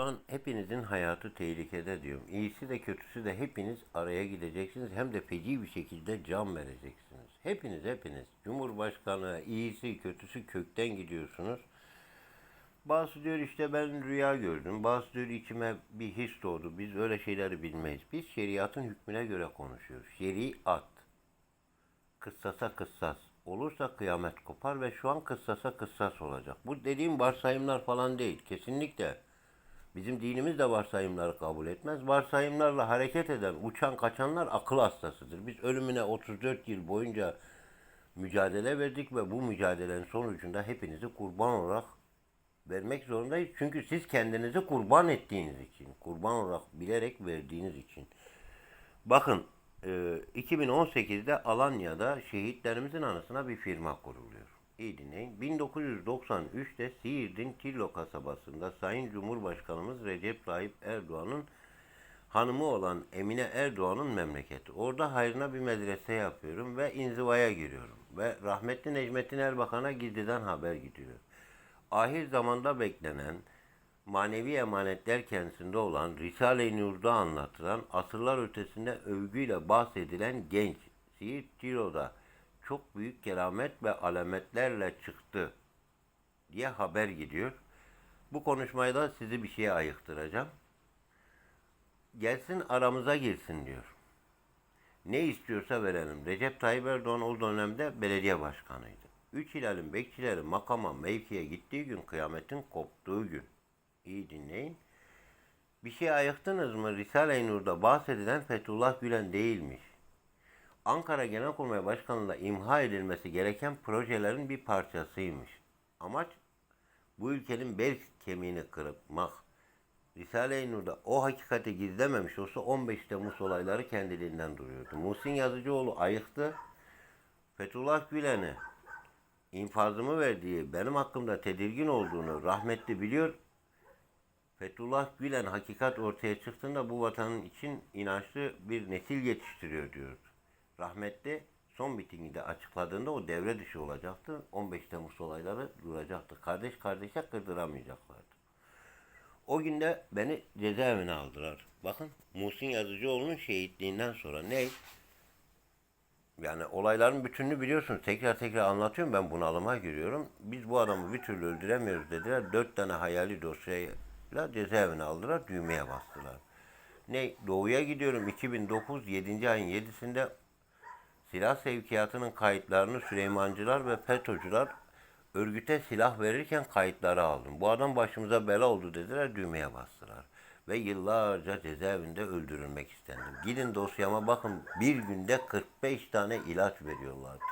Şu an hepinizin hayatı tehlikede diyorum. İyisi de kötüsü de hepiniz araya gideceksiniz. Hem de feci bir şekilde can vereceksiniz. Hepiniz hepiniz. Cumhurbaşkanı iyisi kötüsü kökten gidiyorsunuz. Bazı diyor işte ben rüya gördüm. Bazı diyor içime bir his doğdu. Biz öyle şeyleri bilmeyiz. Biz şeriatın hükmüne göre konuşuyoruz. Şeriat. Kıssasa kıssas. Olursa kıyamet kopar ve şu an kıssasa kıssas olacak. Bu dediğim varsayımlar falan değil. Kesinlikle. Bizim dinimiz de varsayımları kabul etmez. Varsayımlarla hareket eden, uçan kaçanlar akıl hastasıdır. Biz ölümüne 34 yıl boyunca mücadele verdik ve bu mücadelenin sonucunda hepinizi kurban olarak vermek zorundayız. Çünkü siz kendinizi kurban ettiğiniz için, kurban olarak bilerek verdiğiniz için. Bakın e, 2018'de Alanya'da şehitlerimizin anısına bir firma kuruluyor. İyi dinleyin. 1993'te Siirt'in Tillo kasabasında Sayın Cumhurbaşkanımız Recep Tayyip Erdoğan'ın hanımı olan Emine Erdoğan'ın memleketi. Orada hayrına bir medrese yapıyorum ve inzivaya giriyorum. Ve rahmetli Necmettin Erbakan'a gizliden haber gidiyor. Ahir zamanda beklenen, manevi emanetler kendisinde olan, Risale-i Nur'da anlatılan, asırlar ötesinde övgüyle bahsedilen genç Siirt Tiro'da çok büyük keramet ve alametlerle çıktı diye haber gidiyor. Bu konuşmayı da sizi bir şeye ayıktıracağım. Gelsin aramıza girsin diyor. Ne istiyorsa verelim. Recep Tayyip Erdoğan o dönemde belediye başkanıydı. Üç hilalin bekçileri makama, mevkiye gittiği gün kıyametin koptuğu gün. İyi dinleyin. Bir şey ayıktınız mı? Risale-i Nur'da bahsedilen Fethullah Gülen değilmiş. Ankara Genelkurmay Başkanlığı'nda imha edilmesi gereken projelerin bir parçasıymış. Amaç bu ülkenin bel kemiğini kırmak. Risale-i Nur'da o hakikati gizlememiş olsa 15 Temmuz olayları kendiliğinden duruyordu. Muhsin Yazıcıoğlu ayıktı. Fethullah Gülen'i infazımı verdiği, benim hakkımda tedirgin olduğunu rahmetli biliyor. Fethullah Gülen hakikat ortaya çıktığında bu vatanın için inançlı bir nesil yetiştiriyor diyordu. Rahmetli son mitinginde açıkladığında o devre dışı olacaktı. 15 Temmuz olayları duracaktı. Kardeş kardeşe kırdıramayacaklardı. O günde beni cezaevine aldılar. Bakın Muhsin Yazıcıoğlu'nun şehitliğinden sonra ne? Yani olayların bütününü biliyorsunuz. Tekrar tekrar anlatıyorum ben bunalıma giriyorum. Biz bu adamı bir türlü öldüremiyoruz dediler. Dört tane hayali dosyayla cezaevine aldılar. Düğmeye bastılar. Ne? Doğuya gidiyorum. 2009 7. ayın 7'sinde silah sevkiyatının kayıtlarını Süleymancılar ve FETÖ'cüler örgüte silah verirken kayıtları aldım. Bu adam başımıza bela oldu dediler. Düğmeye bastılar. Ve yıllarca cezaevinde öldürülmek istendim. Gidin dosyama bakın bir günde 45 tane ilaç veriyorlardı.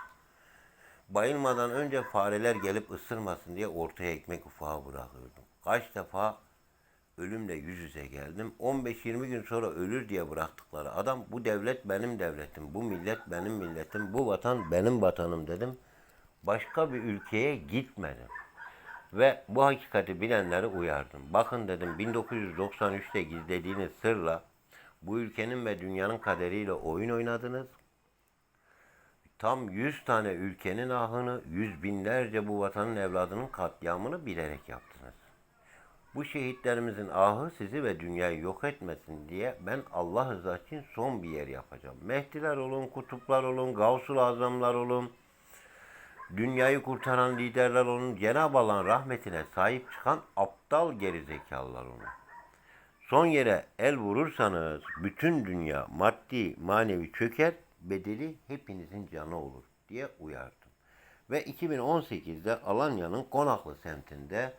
Bayılmadan önce fareler gelip ısırmasın diye ortaya ekmek ufağı bırakıyordum. Kaç defa ölümle yüz yüze geldim. 15-20 gün sonra ölür diye bıraktıkları adam bu devlet benim devletim, bu millet benim milletim, bu vatan benim vatanım dedim. Başka bir ülkeye gitmedim. Ve bu hakikati bilenleri uyardım. Bakın dedim 1993'te gizlediğiniz sırla bu ülkenin ve dünyanın kaderiyle oyun oynadınız. Tam 100 tane ülkenin ahını, yüz binlerce bu vatanın evladının katliamını bilerek yaptınız. Bu şehitlerimizin ahı sizi ve dünyayı yok etmesin diye ben Allah rızası için son bir yer yapacağım. Mehdiler olun, kutuplar olun, Gavsul Azamlar olun, dünyayı kurtaran liderler olun, Cenab-ı Allah'ın rahmetine sahip çıkan aptal gerizekalılar olun. Son yere el vurursanız bütün dünya maddi manevi çöker, bedeli hepinizin canı olur diye uyardım. Ve 2018'de Alanya'nın Konaklı semtinde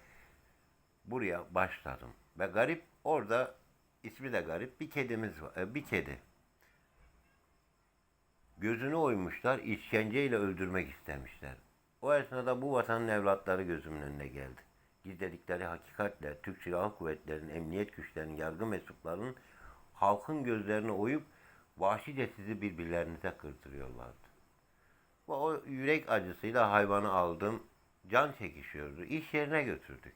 buraya başladım. Ve garip orada ismi de garip bir kedimiz var. e, Bir kedi. Gözünü oymuşlar, işkenceyle öldürmek istemişler. O esnada bu vatanın evlatları gözümün önüne geldi. Gizledikleri hakikatle Türk Silahlı Kuvvetleri'nin, emniyet güçlerinin, yargı mensuplarının halkın gözlerini oyup vahşice sizi birbirlerinize kırdırıyorlardı. Ve o yürek acısıyla hayvanı aldım. Can çekişiyordu. İş yerine götürdük.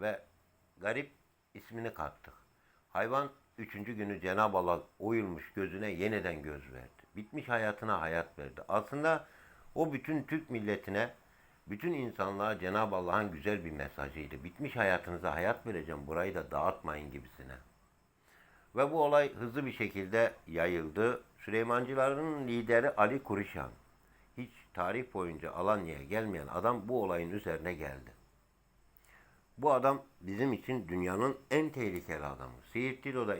Ve garip ismini kattık. Hayvan üçüncü günü Cenab-ı Allah oyulmuş gözüne yeniden göz verdi. Bitmiş hayatına hayat verdi. Aslında o bütün Türk milletine bütün insanlığa Cenab-ı Allah'ın güzel bir mesajıydı. Bitmiş hayatınıza hayat vereceğim, burayı da dağıtmayın gibisine. Ve bu olay hızlı bir şekilde yayıldı. Süleymancıların lideri Ali Kurişan. Hiç tarih boyunca Alanya'ya gelmeyen adam bu olayın üzerine geldi. Bu adam bizim için dünyanın en tehlikeli adamı. Siirt Dilo'da